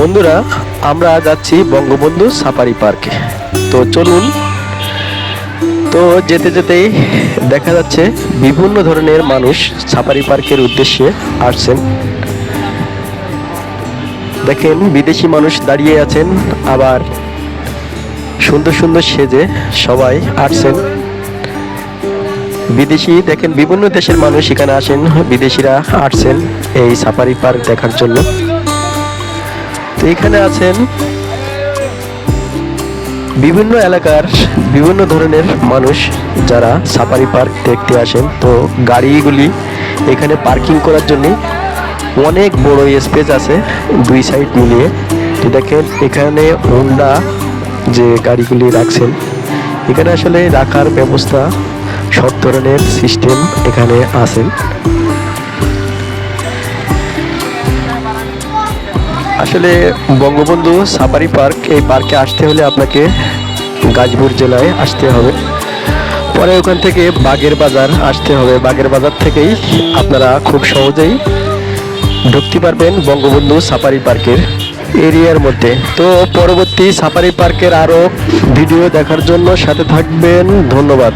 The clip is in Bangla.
বন্ধুরা, আমরা যাচ্ছি বঙ্গবন্ধু সাফারি পার্কে। তো চলুন, তো যেতে যেতেই দেখা যাচ্ছে বিভিন্ন ধরনের মানুষ সাফারি পার্কের উদ্দেশ্যে আসছেন। দেখেন, বিদেশি মানুষ দাঁড়িয়ে আছেন, আবার সুন্দর সুন্দর সেজে সবাই আসছেন। বিদেশি, দেখেন, বিভিন্ন দেশের মানুষ এখানে আসেন, বিদেশিরা আসছেন এই সাফারি পার্ক দেখার জন্য। এখানে আছেন বিভিন্ন এলাকার বিভিন্ন ধরনের মানুষ যারা সাফারি পার্ক দেখতে আসেন। তো গাড়িগুলি এখানে পার্কিং করার জন্য অনেক বড় স্পেস আছে দুই সাইড মিলিয়ে। তো দেখেন এখানে হোন্ডা যে গাড়িগুলি রাখছেন, এখানে আসলে রাখার ব্যবস্থা সব ধরনের সিস্টেম এখানে আছেন। আসলে বঙ্গবন্ধু সাফারি পার্ক, এই পার্কে আসতে হলে আপনাকে গাজীপুর জেলায় আসতে হবে। পরে ওখান থেকে বাগের বাজার আসতে হবে। বাগের বাজার থেকেই আপনারা খুব সহজেই ঢুকতে পারবেন বঙ্গবন্ধু সাফারি পার্কের এরিয়ার মধ্যে। তো পরবর্তী সাফারি পার্কের আরও ভিডিও দেখার জন্য সাথে থাকবেন। ধন্যবাদ।